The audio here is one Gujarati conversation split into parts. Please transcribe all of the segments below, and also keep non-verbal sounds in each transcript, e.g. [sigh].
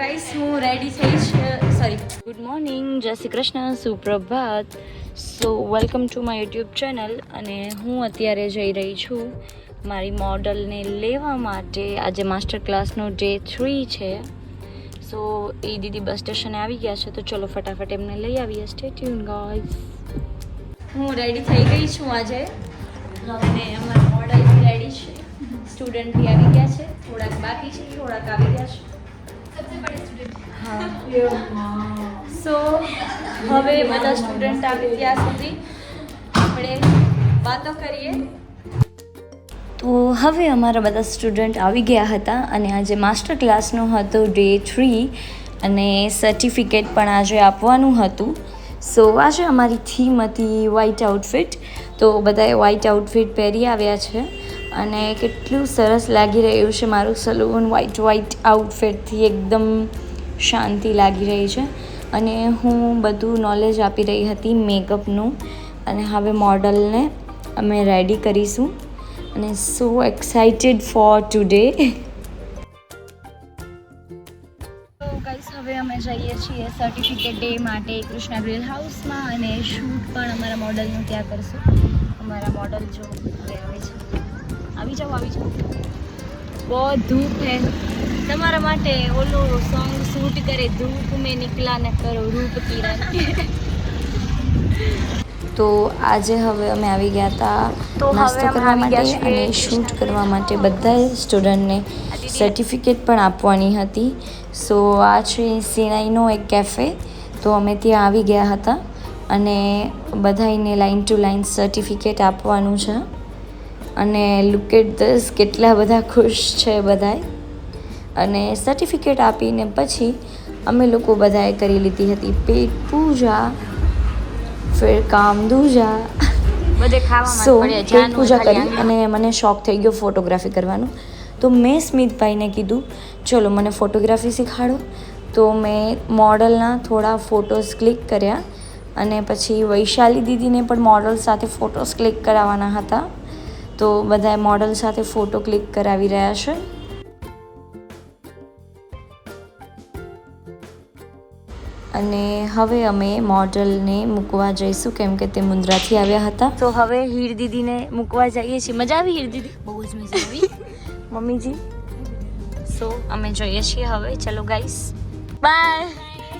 ગાઈસ હું રેડી થઈ છે સોરી ગુડ મોર્નિંગ જય Shri Krishna, સુપ્રભાત. So welcome to my YouTube channel અને હું અત્યારે જઈ રહી છું મારી મોડલને લેવા માટે. આજે માસ્ટર ક્લાસનો ડે થ્રી છે. સો એ દીદી બસ સ્ટેશને આવી ગયા છે, તો ચલો ફટાફટ એમને લઈ આવીએ. સ્ટે ટ્યુન ગાઈસ હું રેડી થઈ ગઈ છું આજે. અને અમારા મોડલ રેડી છે. સ્ટુડન્ટ બી આવી ગયા છે. થોડાક બાકી છે, થોડાક આવી ગયા છે. સો હવે બધા સ્ટુડન્ટ આવી ત્યાં સુધી આપણે વાતો કરીએ. તો હવે અમારા બધા સ્ટુડન્ટ આવી ગયા હતા અને આજે માસ્ટર ક્લાસનો હતો ડે થ્રી અને સર્ટિફિકેટ પણ આજે આપવાનું હતું. સો છે અમારી થીમ હતી વ્હાઇટ આઉટફિટ તો બધાએ વ્હાઇટ આઉટફિટ પહેરી આવ્યા છે અને કેટલું સરસ લાગી રહ્યું છે મારું સલૂન વ્હાઇટ વ્હાઇટ આઉટફિટથી એકદમ શાંતિ લાગી રહી છે. અને હું બધું નોલેજ આપી રહી હતી મેકઅપનું અને હવે મોડલને અમે રેડી કરીશું. અને સો એક્સાઇટેડ ફોર ટુડે છીએ સર્ટિફિકેટ ડે માટે કૃષ્ણા ગ્રીલ હાઉસમાં અને શૂટ પણ અમારા મોડલનું ત્યાં કરશું. અમારા મોડલ જો આવે છે. આવી જાઓ આવી જાઓ. બહુ ધૂપ હે તમારા માટે ઓલો સોંગ શૂટ કરે, ધૂપ મેં નીકળા ને કરો, રૂપ કિરણ તો આજે હવે અમે આવી ગયા હતા નાસ્તો કરવા માટે અને શૂટ કરવા માટે બધા સ્ટુડન્ટને સર્ટિફિકેટ પણ આપવાની હતી. સો આ છે સિનાઈનો એક કેફે તો અમે ત્યાં આવી ગયા હતા અને બધાને લાઈન ટુ લાઇન સર્ટિફિકેટ આપવાનું છે. અને લુક એટ ધસ કેટલા બધા ખુશ છે બધાએ અને સર્ટિફિકેટ આપીને પછી અમે લોકો બધાએ કરી લીધી હતી. પેટ પૂજા ફિર કામ દૂજા સો પેટ પૂજા કરી અને મને શોખ થઈ ગયો ફોટોગ્રાફી કરવાનો. તો મેં સ્મિતભાઈને કીધું ચલો મને ફોટોગ્રાફી શીખાડો. તો મેં મોડલના થોડા ફોટોઝ ક્લિક કર્યા અને પછી વૈશાલી દીદીને પણ મોડલ સાથે ફોટોસ ક્લિક કરાવવાના હતા. તો બધાએ મોડલ સાથે ફોટો ક્લિક કરાવી રહ્યા છે. અને હવે અમે મોડલને મૂકવા જઈશું કેમ કે તે મુન્દ્રાથી આવ્યા હતા. તો હવે હીર દીદીને મૂકવા જઈએ છીએ. મજા આવી હીર દીદી? બહુ જ મજા આવી. [laughs] મમ્મીજી? સો અમે જોઈએ છીએ હવે. ચલો ગાઈસ બાય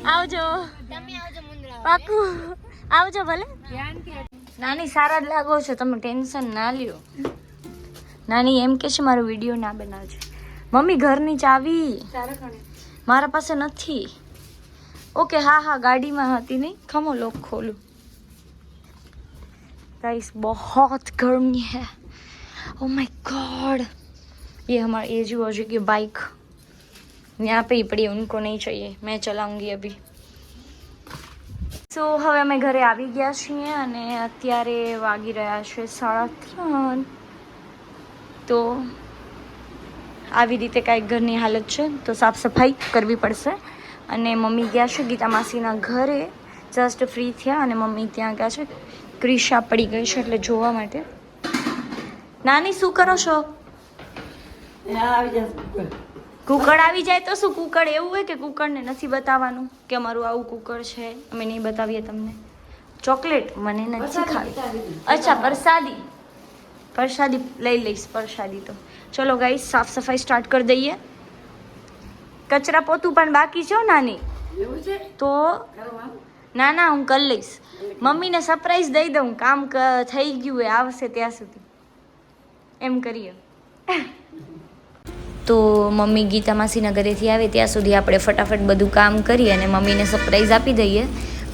આવજો. તમે આવજો મુંદ્રા પાકું. આવજો ભલે. નાની સારા જ લાગો છો. તમે ટેન્શન ના લ્યો. નાની એમ કે છે મારો વીડિયો ના બનાવજો. મમ્મી ઘરની ચાવી. મારા પાસે નથી. ઓકે હા હા ગાડીમાં હતી નહીં ખમો લોક ખોલું गाइस बहुत गर्मी है ओ माय गॉड ये हमारा ये जो है कि बाइक यहाँ पे ही पड़ी है उनको नहीं चाहिए मैं चलाऊंगी अभी સો હવે અમે ઘરે આવી ગયા છીએ અને અત્યારે વાગી રહ્યા છે સાડા ત્રણ તો આવી રીતે કાંઈક ઘરની હાલત છે તો સાફ સફાઈ કરવી પડશે અને મમ્મી ગયા છે ગીતા માસીના ઘરે. જસ્ટ ફ્રી થયા અને મમ્મી ત્યાં ગયા છે. ક્રિશા પડી ગઈ છે એટલે જોવા માટે. નાની શું કરો છો? કુકડ આવી જાય તો શું? કુકડ એવું હોય કે કુકડને નથી બતાવવાનું કે અમારું આવું કુકડ છે? અમે નહીં બતાવીએ તમને. ચોકલેટ મને નથી ખાવી. અચ્છા પ્રસાદી. પ્રસાદી લઈ લઈશ પ્રસાદી તો. ચલો ગાઈ સાફ સફાઈ સ્ટાર્ટ કરી દઈએ. કચરા પોતું પણ બાકી છે નાની. તો ના ના હું કરી લઈશ. મમ્મીને સરપ્રાઈઝ દઈ દઉં. કામ થઈ ગયું એ આવશે ત્યાં સુધી. એમ કરીએ. તો મમ્મી ગીતા માસીના ઘરેથી આવે ત્યાં સુધી આપણે ફટાફટ બધું કામ કરીએ અને મમ્મીને સરપ્રાઈઝ આપી દઈએ.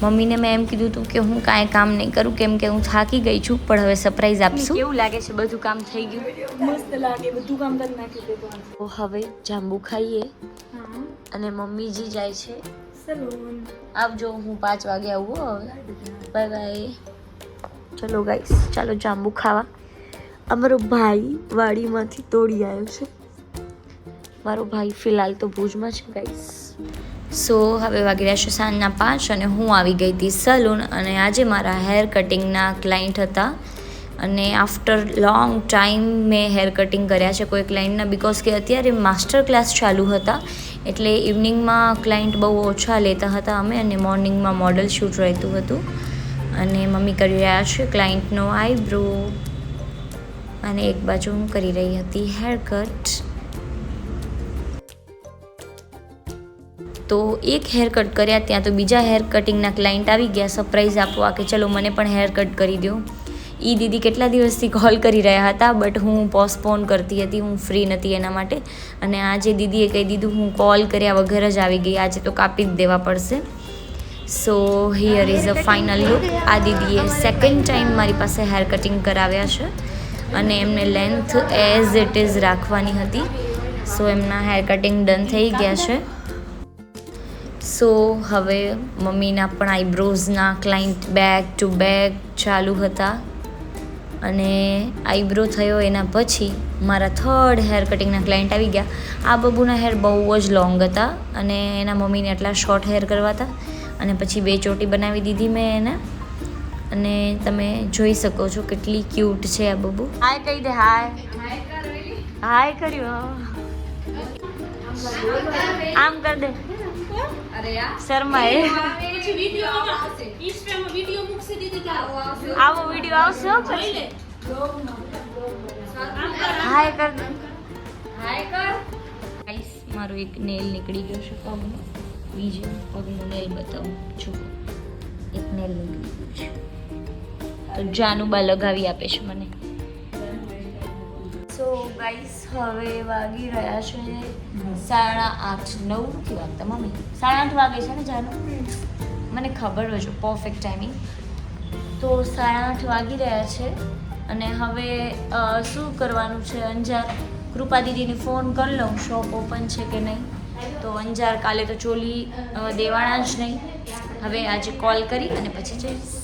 મમ્મીને મેં એમ કીધું હતું કે હું કાંઈ કામ નહીં કરું કેમ કે હું થાકી ગઈ છું પણ હવે સરપ્રાઈઝ આપશું. કેવું લાગે છે બધું કામ થઈ ગયું? મસ્ત લાગે બધું કામ કરી નાખ્યું હવે જાંબુ ખાઈએ. અને મમ્મીજી જાય છે. સલૂન આવજો હું પાંચ વાગે આવું હવે. બાય બાય ચલો ગાઈસ ચાલો જાંબુ ખાવા. અમારો ભાઈ વાડીમાંથી તોડી આવ્યો છે. મારો ભાઈ ફિલહાલ તો ભુજમાં છે ગાઈસ સો હવે વાગી રહ્યા છે સાંજના પાંચ અને હું આવી ગઈ હતી સલૂન અને આજે મારા હેર કટિંગના ક્લાયન્ટ હતા. અને આફ્ટર લોંગ ટાઈમ મેં હેર કટિંગ કર્યા છે કોઈ ક્લાયન્ટના બિકોઝ કે અત્યારે માસ્ટર ક્લાસ ચાલુ હતા, એટલે ઇવનિંગમાં ક્લાયન્ટ બહુ ઓછા લેતા હતા અમે અને મોર્નિંગમાં મોડલ શૂટ રહેતું હતું. અને મમ્મી કરી રહ્યા છે ક્લાયન્ટનો આઈબ્રો અને એક બાજુ હું કરી રહી હતી હેર કટ તો એક હેર કટ કર્યા, ત્યાં તો બીજા હેર કટિંગના ક્લાયન્ટ આવી ગયા સરપ્રાઈઝ આપવા કે ચલો મને પણ હેર કટ કરી દો એ દીદી કેટલા દિવસથી કોલ કરી રહ્યા હતા બટ હું પોસ્ટપોન કરતી હતી, હું ફ્રી નથી એના માટે. અને આજે દીદીએ કહી દીધું, હું કોલ કર્યા વગર જ આવી ગઈ, આજે તો કાપી જ દેવા પડશે. So here is a final look આ દીદીએ સેકન્ડ ટાઈમ મારી પાસે હેર કટિંગ કરાવ્યા છે. અને એમને લેન્થ એઝ ઇટ ઇઝ રાખવાની હતી. સો એમના હેર કટિંગ ડન થઈ ગયા છે. સો હવે મમ્મીના પણ આઈબ્રોઝના ક્લાયન્ટ બેક ટુ બેક ચાલુ હતા. અને આઈબ્રો થયો એના પછી મારા થર્ડ હેર કટિંગના ક્લાયન્ટ આવી ગયા. આ બબુના હેર બહુ જ લોંગ હતા અને એના મમ્મીને એટલા શોર્ટ હેર કરવા હતા અને પછી બે ચોટી બનાવી દીધી મેં એને. અને તમે જોઈ શકો છો કેટલી ક્યુટ છે આ બબુ. હાય કહી દે હાય હાય કર્યો આમ કર દે. શર્માએ આવો વીડિયો આવશે. પછી. હાય કર હાય કર. ગાઈસ મારો એક નેલ નીકળી ગયો છે પગનો. બીજો પગનો નેલ બતાવું છું. એક નેલ નીકળી ગયો છે. તો જાનુબા લગાવી આપે છે મને. સો ગાઈસ હવે વાગી રહ્યા છે સાડા આઠ નવ નથી વાગતા, મમ્મી. સાડા આઠ વાગે છે ને જાનું? મને ખબર હોય છે પરફેક્ટ ટાઈમિંગ તો સાડા આઠ વાગી રહ્યા છે અને હવે શું કરવાનું છે? અંજાર કૃપા દીદીને ફોન કરી લઉં શોપ ઓપન છે કે નહીં? તો અંજાર કાલે તો ચોલી દેવાના જ નહીં. હવે આજે કોલ કરી અને પછી જઈશ.